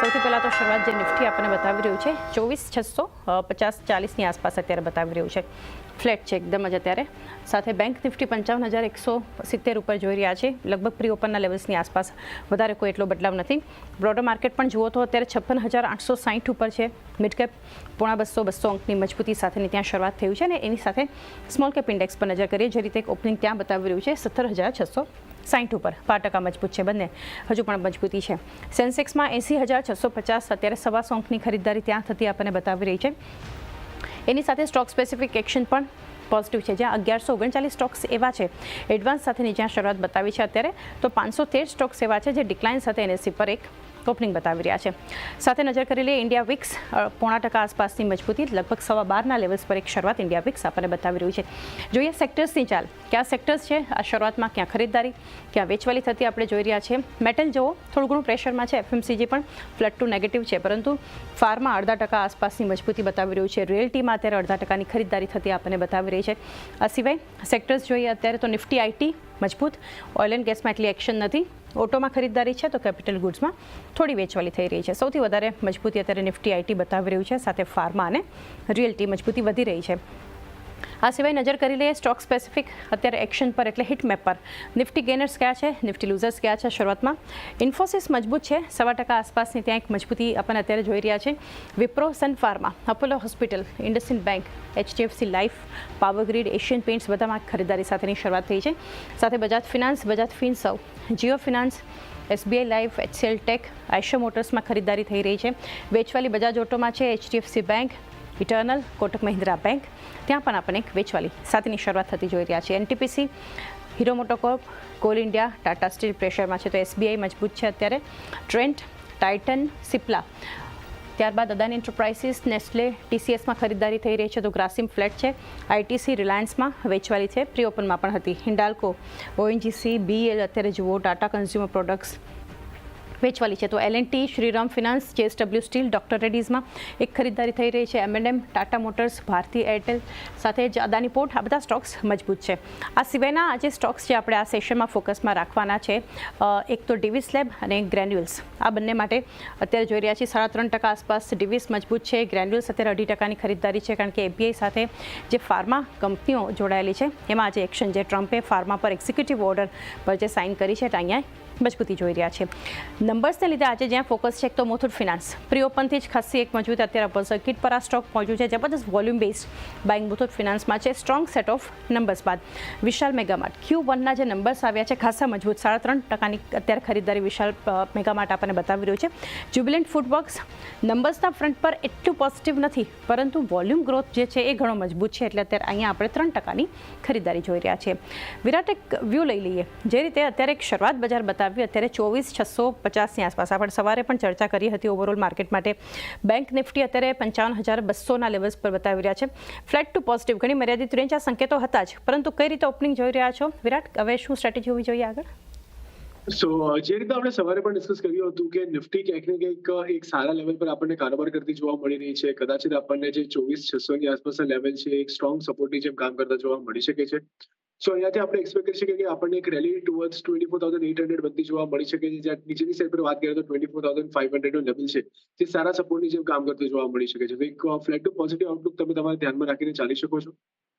સૌથી પહેલાં તો શરૂઆત જે નિફ્ટી આપણને બતાવી રહ્યું છે, ચોવીસ છસો પચાસ ચાલીસની આસપાસ અત્યારે બતાવી રહ્યું છે. ફ્લેટ છે એકદમ જ અત્યારે. સાથે બેંક નિફ્ટી પંચાવન હજાર એકસો સિત્તેર ઉપર જોઈ રહ્યા છે. લગભગ પ્રી ઓપનના લેવલ્સની આસપાસ વધારે કોઈ એટલો બદલાવ નથી. બ્રોડર માર્કેટ પણ જુઓ તો અત્યારે છપ્પન હજાર આઠસો સાહીઠ ઉપર છે. મિડ કેપ પોણા બસો બસો અંકની મજબૂતી સાથેની ત્યાં શરૂઆત થયું છે અને એની સાથે સ્મોલ કેપ ઇન્ડેક્સ પર નજર કરીએ, જે રીતે ઓપનિંગ ત્યાં બતાવી રહ્યું છે, સત્તર હજાર છસો સાઠ ઉપર. બાર ટકા મજબૂત છે બંને. હજુ પણ મજબૂતી છે. સેન્સેક્સમાં એંસી હજાર છસો પચાસ અત્યારે સવા સો ખરીદદારી ત્યાં થતી આપણને બતાવી રહી છે. એની સાથે સ્ટોક સ્પેસિફિક એક્શન પણ પોઝિટિવ છે. જ્યાં અગિયારસો ઓગણચાલીસ સ્ટોક્સ એવા છે. એડવાન્સ સાથેની જ્યાં શરૂઆત બતાવી છે અત્યારે, તો પાંચસો તેર સ્ટોક્સ એવા છે જે ડિક્લાઇન સાથે એનએસસી પર એક ઓપનિંગ બતાવી રહ્યા છે. સાથે નજર કરી લઈએ, ઇન્ડિયા વિક્સ પોણા ટકા આસપાસની મજબૂતી, લગભગ સવા બારના લેવલ્સ પર એક શરૂઆત ઇન્ડિયા વિક્સ આપણને બતાવી રહ્યું છે. જોઈએ સેક્ટર્સની ચાલ. કયા સેક્ટર્સ છે? આ શરૂઆતમાં ક્યાં ખરીદદારી, ક્યાં વેચવાલી થતી આપણે જોઈ રહ્યા છીએ. મેટલ જુઓ, થોડું ઘણું પ્રેશરમાં છે. એફએમસીજી પણ ફ્લટ ટુ નેગેટિવ છે, પરંતુ ફાર્મા અડધા ટકા આસપાસની મજબૂતી બતાવી રહ્યું છે. રિયલ્ટીમાં અત્યારે અડધા ટકાની ખરીદદારી થતી આપણને બતાવી રહી છે. આ સિવાય સેક્ટર્સ જોઈએ, અત્યારે તો નિફ્ટી, આઈટી મજબૂત. ઓઇલ એન્ડ ગેસમાં એટલી એક્શન નથી. ઓટોમાં ખરીદદારી છે તો કેપિટલ ગુડ્સમાં થોડી વેચવાલી થઈ રહી છે. સૌથી વધારે મજબૂતી અત્યારે નિફ્ટી આઈટી બતાવી રહ્યું છે, સાથે ફાર્મા અને રિયલ્ટી મજબૂતી વધી રહી છે. આ સિવાય નજર કરી લઈએ સ્ટોક સ્પેસિફિક અત્યારે એક્શન પર એટલે હિટ મેપ પર. નિફ્ટી ગેનર્સ કયા છે? નિફ્ટી લૂઝર્સ કયા છે શરૂઆતમાં? ઇન્ફોસિસ મજબૂત છે. સવા ટકા આસપાસની ત્યાં એક મજબૂતી આપણને અત્યારે જોઈ રહ્યા છે. Wipro Sun Pharma Apollo Hospital IndusInd Bank HDFC Life Power Grid Asian Paints બધામાં ખરીદારી સાથેની શરૂઆત થઈ છે. સાથે Bajaj Finance, Bajaj Finserv Jio Finance SBI Life HCL Tech આઈશો મોટર્સમાં ખરીદારી થઈ રહી છે. વેચવાલી બજાજ ઓટોમાં છે HDFC Bank Eternal, Kotak Mahindra Bank. ત્યાં પણ આપણને એક વેચવાલી સાથેની શરૂઆત થતી જોઈ રહ્યા છે NTPC, Hero MotoCorp, Coal India, Tata steel પ્રેશરમાં છે તો એસબીઆઈ મજબૂત છે અત્યારે. Trent, Titan, Cipla. ત્યારબાદ અદાની એન્ટરપ્રાઇઝિસ નેસ્લે, ટીસીએસમાં ખરીદારી થઈ રહી છે તો ગ્રાસિમ ફ્લેટ છે. આઈટીસી રિલાયન્સમાં વેચવાલી છે. પ્રી ઓપનમાં પણ હતી. હિન્ડાલ્કો, ઓએનજીસી, બીએલ, અત્યારે જુઓ, ટાટા કન્ઝ્યુમર પ્રોડક્ટ્સ વેચવાલી છે. તો L and T Shriram Finance JSW Steel Doctor રેડીઝમાં એક ખરીદારી થઈ રહી છે. એમએનએમ ટાટા મોટર્સ ભારતી એરટેલ સાથે જ અદાની પોર્ટ. આ બધા સ્ટોક્સ મજબૂત છે. આ સિવાયના આ જે સ્ટોક્સ જે આપણે આ સેશનમાં ફોકસમાં રાખવાના છે એક તો ડિવિસ લેબ અને ગ્રેન્યુલ્સ આ બંને માટે અત્યારે જોઈ રહ્યા છીએ સાડા ત્રણ ટકા આસપાસ ડિવિસ મજબૂત છે. ગ્રેન્યુલ્સ અત્યારે અઢી ટકાની ખરીદદારી છે, કારણ કે એપીઆઈ સાથે જે ફાર્મા કંપનીઓ જોડાયેલી છે, એમાં આજે એક્શન જે ટ્રમ્પે ફાર્મા પર એક્ઝિક્યુટિવ ઓર્ડર પર જે સાઇન કરી છે તો અહીંયા મજબૂતી જોઈ રહ્યા છે. નંબર્સને લીધે આજે જ્યાં ફોકસ છે તો મોથુટ ફિનાન્સ પ્રિઓપનથી જ ખાસી એક મજબૂત અત્યારે અપર સર્કિટ પર આ સ્ટોક પહોંચ્યું છે. જબરદસ્ત વોલ્યુમ બેઝ બાઇંગ મુથુટ ફિનાન્સમાં છે. સ્ટ્રોંગ સેટ ઓફ નંબર્સ બાદ વિશાલ મેગામાર્ટ. ક્યુ વનના જે નંબર્સ આવ્યા છે, ખાસા મજબૂત, સાડા ત્રણ ટકાની અત્યારે ખરીદદારી વિશાલ મેગામાર્ટ આપણને બતાવી રહ્યું છે. જ્યુબિલન્ટ ફૂડવર્ક્સ નંબર્સના ફ્રન્ટ પર એટલું પોઝિટિવ નથી, પરંતુ વોલ્યુમ ગ્રોથ જે છે એ ઘણો મજબૂત છે. એટલે અત્યારે અહીંયા આપણે ત્રણ ટકાની ખરીદદારી જોઈ રહ્યા છીએ. વિરાટ એક વ્યૂ લઈ લઈએ. જે રીતે અત્યારે એક શરૂઆત બજાર બતાવી અત્યારે ચોવીસ છસો પચાસની આસપાસ. આપણે સવારે પણ ચર્ચા કરી હતી ઓવરઓલ માર્કેટ માટે. બેંક નિફ્ટી અત્યારે પંચાવન હજાર બસોના લેવલ્સ પર બતાવી રહ્યા છે. ફ્લેટ ટુ પોઝિટિવ ઘણી મર્યાદિત રેન્જ આ સંકેતો હતા જ. પરંતુ કઈ રીતે ઓપનિંગ જોઈ રહ્યા છો? વિરાટ, હવે શું સ્ટ્રેટેજી હોવી જોઈએ આગળ? સો જે રીતે આપણે સવારે પણ ડિસ્કસ કર્યું હતું કે નિફ્ટી ક્યાંક ને ક્યાંક એક સારા લેવલ પર આપણને કારોબાર કરતી જોવા મળી રહી છે. કદાચ આપણને જે ચોવીસ છસો ની આસપાસના લેવલ છે, એક સ્ટ્રોંગ સપોર્ટની જેમ કામ કરતા જોવા મળી શકે છે. સો અહીંયાથી આપણે એક્સપેક્ટ કરી શકીએ કે આપણને એક rally towards twenty four thousand eight hundred બનતી જોવા મળી શકે છે. જ્યાં નીચેની સાઈડ પર વાત કરીએ તો twenty four thousand five hundred level છે. જે સારા સપોર્ટની જેમ કામ કરતું જોવા મળી શકે છે. એક ફ્લેટ ટુ પોઝિટિવ આઉટલુક તમે તમારા ધ્યાનમાં રાખીને ચાલી શકો છો.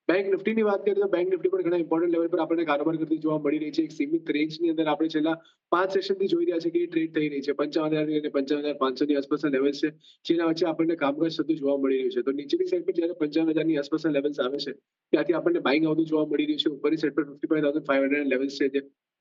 બેંક નિફ્ટીની વાત કરીએ તો બેંક નિફ્ટી પણ ઘણા ઇમ્પોર્ટન્ટ લેવલ પર આપણને કારોબાર કરતી જોવા મળી રહી છે. એક સીમિત રેન્જની અંદર આપણે છેલ્લા પાંચ સેશનથી જોઈ રહ્યા છે કે ટ્રેડ થઈ રહી છે. પંચાવન હજાર અને પંચાવન હજાર પાંચસોની આસપાસના લેવલ છે. જેના વચ્ચે આપણને કામકાજ થતું જોવા મળી રહ્યું છે. તો નીચેની સાઈડ પર જ્યારે પંચાવન હજારની આસપાસના લેવલ્સ આવે છે, ત્યાંથી આપણને બાઇંગ આવતું જોવા મળી રહ્યું છે. ઉપરની સાઈડ પર fifty five thousand five hundred levels છે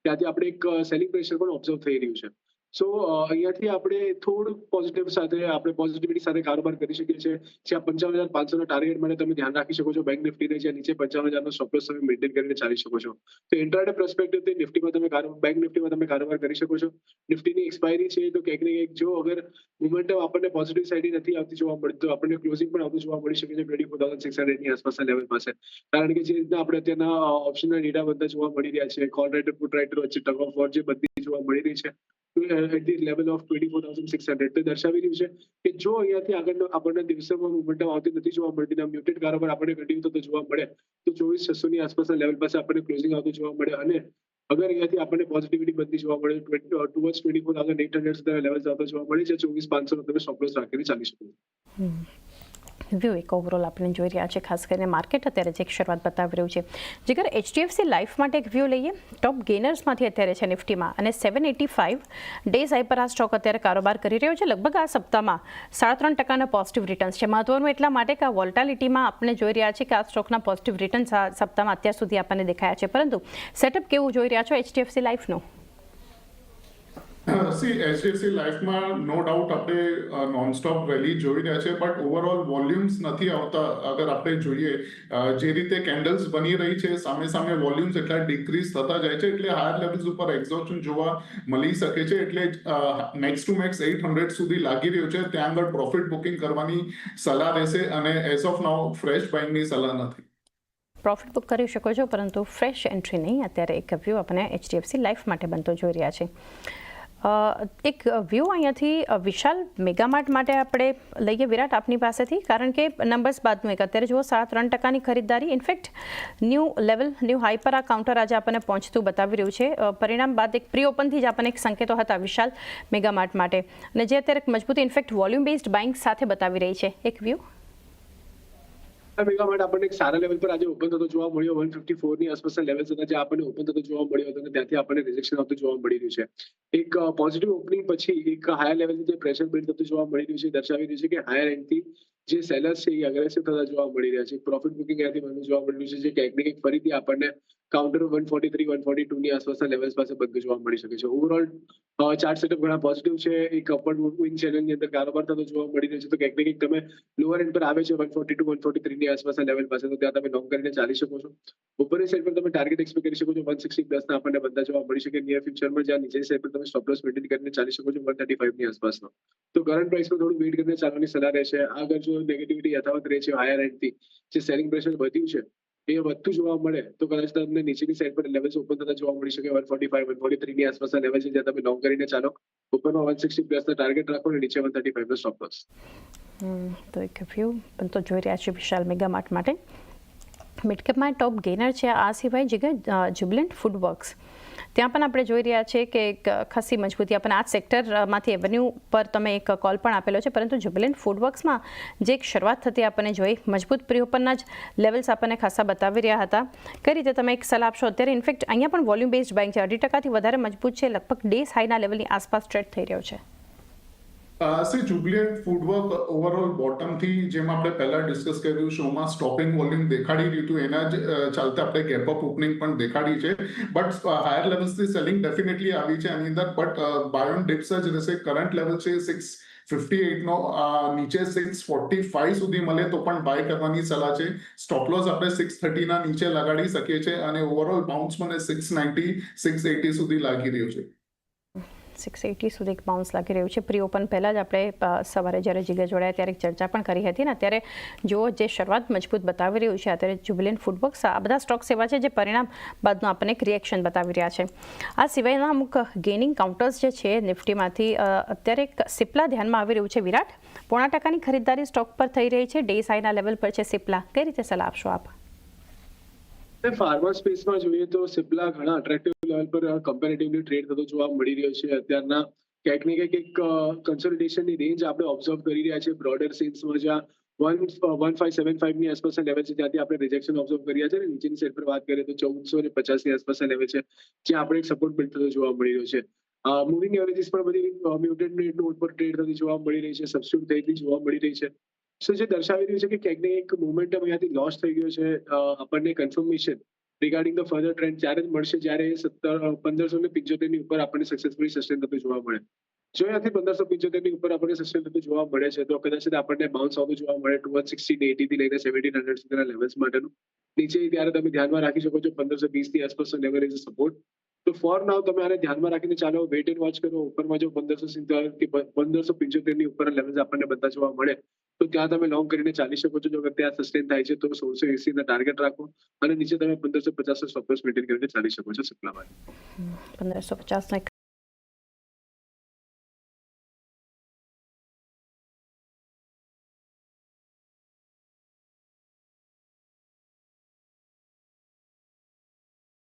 ત્યાંથી આપણે એક સેલિંગ પ્રેશર પણ ઓબ્ઝર્વ થઈ રહ્યું છે. સો અહીંયાથી આપણે થોડું પોઝિટિવ સાથે, આપણે પોઝિટિવિટી સાથે કારોબાર કરી શકીએ છીએ. જ્યાં પંચાવન હજાર પાંચસોના ટાર્ગેટ માટે તમે ધ્યાન રાખી શકો છો. બેંક નિફ્ટીને જ્યાં નીચે પંચાવન હજારનો સ્ટોપલોસ તમે મેન્ટેન કરીને ચાલી શકો છો. તો ઇન્ટરડે પર્સપેક્ટિવથી નિફ્ટીમાં તમે બેંક નિફ્ટીમાં તમે કારોબાર કરી શકો છો. નિફ્ટીની એક્સપાયરી છે તો ક્યાંક ને ક્યાંક જો અગર મોમેન્ટમ આપણને પોઝિટિવ સાઈડ નથી આવતી જોવા મળતી, તો આપણને ક્લોઝિંગ પણ આવતું જોવા મળી શકે છે ટ્વેન્ટી ફોર થાઉઝન્ડ સિક્સ હંડ્રેડની આસપાસના લેવલ પાસે. કારણ કે જે રીતના આપણે અત્યારના ઓપ્શનના ડેટા બધા જોવા મળી રહ્યા છે. કોલ રાઇટર પુટ રાઇટર વચ્ચે ટગ ઓફ વોર જે બધી જોવા મળી રહી છે. At the level of twenty four thousand six hundred તો દર્શાવી રહ્યું છે કે જો અહીંયાથી આગળ આપણને દિવસોમાં મોમેન્ટમ આવતી નથી જોવા મળતી મ્યુટેડ કારોબાર આપણને કન્ટિન્યુ તો જોવા મળે, તો ચોવીસ છસો ની આસપાસના લેવલ પાસે આપણને ક્લોઝિંગ આવતું જોવા મળે. અને અગર અહીંયાથી આપણને પોઝિટિવિટી બનતી જોવા મળે towards twenty four thousand eight hundred સુધી લેવલ આવતા જોવા મળે છે ચોવીસ પાંચસો તમે સ્ટોપ લોસ રાખીને ચાલી શકો. વ્યૂ એક ઓવરઓલ આપણે જોઈ રહ્યા છે, ખાસ કરીને માર્કેટ અત્યારે જે શરૂઆત બતાવી રહ્યું છે. જીગર એચડીએફસી લાઈફ માટે એક વ્યૂ લઈએ. ટોપ ગેનર્સમાંથી અત્યારે છે નિફ્ટીમાં અને seven eighty five days high પર આ સ્ટોક અત્યારે કારોબાર કરી રહ્યો છે. લગભગ આ સપ્તાહમાં સાડા ત્રણ ટકાના પોઝિટિવ રિટર્ન્સ છે. મહત્વનું એટલા માટે કે આ વોલ્ટાલિટીમાં આપણે જોઈ રહ્યા છીએ કે આ સ્ટોકના પોઝિટિવ રિટર્ન્સ આ સપ્તાહમાં અત્યાર સુધી આપણને દેખાયા છે. પરંતુ સેટઅપ કેવું જોઈ રહ્યા છો એચડીએફસી લાઈફનું સી એચડીએફસી લાઈફમાં નો ડાઉટ આપણે નોનસ્ટોપ રેલી જોઈ રહ્યા છે બટ ઓવરઓલ વોલ્યુમ્સ નથી આવતા. અગર આપણે જોઈએ જે રીતે કેન્ડલ્સ બની રહી છે, સામે સામે વોલ્યુમ્સ એટલા ડિક્રીઝ થતા જાય છે, એટલે હાયર લેવલ્સ ઉપર એક્ઝોશન જોવા મળી શકે છે, એટલે max to max eight hundred સુધી લાગી રહ્યું છે, ત્યાં આગળ પ્રોફિટ બુકિંગ કરવાની સલાહ રહેશે, અને એઝ ઓફ નાઉ ફ્રેશ બાઇંગની સલાહ નથી. પ્રોફિટ બુક કરી શકો છો, પરંતુ ફ્રેશ એન્ટ્રી નહીં, અત્યારે એક વ્યૂ આપણે એચડીએફસી લાઈફ માટે બનતો જોઈ રહ્યા છે. એક વ્યૂ અહીંયાથી વિશાલ મેગામાર્ટ માટે આપણે લઈએ વિરાટ આપની પાસેથી, કારણ કે નંબર્સ બાદનું એક. અત્યારે જુઓ, સાડા ત્રણ ટકાની ખરીદદારી. In fact new level new high પર આ કાઉન્ટર આજે આપણને પહોંચતું બતાવી રહ્યું છે. પરિણામ બાદ એક પ્રી ઓપનથી જ આપણને એક સંકેતો હતા વિશાલ મેગામાર્ટ માટે. અને જે અત્યારે મજબૂત ઇનફેક્ટ વોલ્યુમ બેઝડ બાઇંગ સાથે બતાવી રહી છે. એક વ્યૂ મેગા માટે આપણને એક સારા લેવલ પર આજે ઓપન થતો જોવા મળ્યો. વન ફિફ્ટી ફોરની આસપાસના લેવલ હતા જે આપણને ઓપન થતો જોવા મળ્યો હતો ત્યાંથી આપણને રિજેક્શન આવતું જોવા મળી રહ્યું છે. એક પોઝિટિવ ઓપનિંગ પછી એક હાયર લેવલથી જે પ્રેશર બિલ્ડ થતું જોવા મળી રહ્યું છે દર્શાવી રહ્યું છે કે હાયર એન્ડથી જે સેલર્સ છે, એ અગ્રેસિવ થતા જોવા મળી રહ્યા છે. પ્રોફિટ બુકિંગ અહીંયાથી મને જોવા મળી રહ્યું છે. જે ક્યાંક ને ક્યાંક ફરીથી આપણને counter one forty three one forty two ની આસપાસના લેવલ્સ પાસે બંધ જોવા મળી શકે છે. ઓવરઓલ ચાર્ટ સેટઅપ ઘણા પોઝિટિવ છે. એક અપવર્ડ મૂવિંગ ચેનલની અંદર કારોબાર થતો જોવા મળી રહ્યો છે. તો ક્યાંક ને ક્યાંક તમે લોઅર એન્ડ પર આવે છે one forty two one forty થ્રીની આસપાસના લેવલ પાસે, તો ત્યાં તમે લોંગ કરીને ચાલી શકો છો. ઉપરની સાઈડ પર તમે ટાર્ગેટ એક્સપેક્ટ કરી શકો છો. વન સિક્સટી પ્લસના આપણને બધા જોવા મળી શકે. નિયર ફ્યુચરમાં જ્યાં નીચેની સાઈડ પર તમે સ્ટોપ લોસ મેન્ટેન કરીને ચાલી શકો છો વન થર્ટી ફાઈવની આસપાસનો. તો કરંટ પ્રાઇસમાં થોડું વેઇટ કરીને ચાલવાની સલાહ રહેશે. આગળ જો નેગેટિવિટી યથાવત રહે છે હાયર એન્ડથી જે સેલિંગ પ્રેશર વધ્યું છે, એ વધતું જોવા મળે, તો કદાચ તમને નીચેની સાઈડ પર લેવલ્સ ઓપન થતા જોવા મળી શકે. One forty five one forty થ્રીની આસપાસના લેવલ છે, જ્યાં તમે લોંગ કરીને ચાલો. ઉપરમાં વન સિક્સટી પ્લસ ટાર્ગેટ રાખો અને નીચે વન થર્ટી ફાઈવ નો સ્ટોપ લોસ તો એક વ્યૂ પણ તો જોઈ રહ્યા છે વિશાલ મેગામાર્ટ માટે. મિડકેપમાં ટોપ ગેનર છે આ સિવાય જીગર જ્યુબિલન્ટ ફૂડ વર્ક્સ ત્યાં પણ આપણે જોઈ રહ્યા છે કે એક ખાસી મજબૂતી આપણને આ સેક્ટરમાંથી એવન્યુ પર તમે એક કોલ પણ આપેલો છે. પરંતુ જ્યુબિલન્ટ ફૂડ વર્ક્સમાં જે એક શરૂઆત થતી આપણને જોઈ, મજબૂત પ્રી ઓપનના જ લેવલ્સ આપણને ખાસા બતાવી રહ્યા હતા. કઈ રીતે તમે એક સલાહ આપશો? અત્યારે ઇનફેક્ટ અહીંયા પણ વોલ્યુમ બેઝડ બેંક છે. અઢી ટકાથી વધારે મજબૂત છે. લગભગ ડેઝ હાઈના લેવલની આસપાસ ટ્રેડ થઈ રહ્યો છે. સી જુબિલિયન્ટ ફૂડવર્ક ઓવરઓલ બોટમથી જેમ આપણે પહેલા ડિસ્કસ કર્યું શોમાં સ્ટોપિંગ વોલ્યુમ દેખાડી હતું, એના જ ચાલતા આપણે ગેપ અપ ઓપનિંગ પણ દેખાડી છે. બટ હાયર લેવલ્સની સેલિંગ ડેફિનેટલી આવી છે આની અંદર. બટ બાયોન ડિપ્સ જ રહેશે. કરંટ લેવલ છે સિક્સ ફિફ્ટી એટનો નીચે સિક્સ ફોર્ટી ફાઈવ સુધી મળે તો પણ બાય કરવાની સલાહ છે. સ્ટોપલોસ આપણે સિક્સ થર્ટીના નીચે લગાડી શકીએ છીએ અને ઓવરઓલ બાઉન્સ મને સિક્સ નાઇન્ટી સિક્સ એટી સુધી લાગી રહ્યું છે. સિક્સ એટી સુધી એક બાઉન્સ લાગી રહ્યું છે. પ્રી ઓપન પહેલાં જ આપણે સવારે જ્યારે જીગા જોડાયા ત્યારે એક ચર્ચા પણ કરી હતી ને અત્યારે જો જે શરૂઆત મજબૂત બતાવી રહ્યું છે, અત્યારે જુબિલિયન ફૂડબોક્સ આ બધા સ્ટોક્સ એવા છે જે પરિણામ બાદનું આપણને એક રિએક્શન બતાવી રહ્યા છે. આ સિવાયના અમુક ગેનિંગ કાઉન્ટર્સ જે છે નિફ્ટીમાંથી અત્યારે એક સિપ્લા ધ્યાનમાં આવી રહ્યું છે. વિરાટ, પોણા ટકાની ખરીદદારી સ્ટોક પર થઈ રહી છે. ડે સાઈના લેવલ પર છે સિપ્લા કઈ રીતે સલાહ આપશો આપ? ફાર્મા સ્પેસમાં જોઈએ તો સિપ્લા ઘણા અટ્રેક્ટિવ લેવલ પર કમ્પેરેટિવલી ટ્રેડ થતો જોવા મળી રહ્યો છે. અત્યારના ક્યાંક ને ક્યાંક એક કન્સોલિડેશનની રેન્જ આપણે ઓબ્ઝર્વ કરી રહ્યા છે બ્રોડર સેન્સમાં જ્યાં વન વન ફાઈવ સેવન ફાઈવની આસપાસના છે, ત્યાંથી આપણે રિજેક્શન ઓબ્ઝર્વ કર્યા છે અને નીચેની પર વાત કરીએ તો ચૌદસો ને પચાસની આસપાસના લેવલ છે, જ્યાં આપણે એક સપોર્ટ થતો જોવા મળી રહ્યો છે. મૂવિંગ એવરેજીસ પણ બધી મ્યુટેડ પર ટ્રેડ થતી જોવા મળી રહી છે સબસ્ટિટ્યુટ થયેલી જોવા મળી રહી છે. સો જે દર્શાવી રહ્યું છે કે ક્યાંક એક મોમેન્ટમ અહીંયાથી લોસ થઈ ગયો છે આપણને confirmation regarding the further trend ત્યારે જ મળશે, જ્યારે એ સત્તર પંદરસો ને પિંચોતેરની ઉપર આપણને સક્સેસફુલી સસ્ટેન થતું જોવા મળે. જો અહીંયાથી પંદરસો પંચોતેરની ઉપર આપણને સસ્ટેન થતું જોવા મળે છે, તો કદાચ આપણને બાઉન્સ આવતું જોવા મળે ટુ વન સિક્સટી એટી થી લઈને સેવન્ટીન હંડ્રેડ સુધીના લેવલ્સ માટેનું. નીચે ત્યારે તમે ધ્યાનમાં રાખી શકો છો, પંદરસો વીસથી આસપાસનો લેવલ ઇઝ સપોર્ટ તો ફોર નાવ તમે આને ધ્યાનમાં રાખીને ચાલો વેટ એન્ડ વોચ કરો. ઉપરમાં જો પંદરસો સિત્તેર કે પંદરસો ની ઉપર લેવલ્સ આપણને બધા જોવા મળે, તો ત્યાં તમે લોંગ કરીને ચાલી શકો છો. જો ત્યાં સસ્ટેન થાય છે તો સોળસો એસી ના ટાર્ગેટ રાખો અને નીચે તમે પંદરસો પચાસ સ્ટોપ લોસ મેન્ટેન કરીને ચાલી શકો છો. સિપ્લામાં પંદરસો પચાસનો એક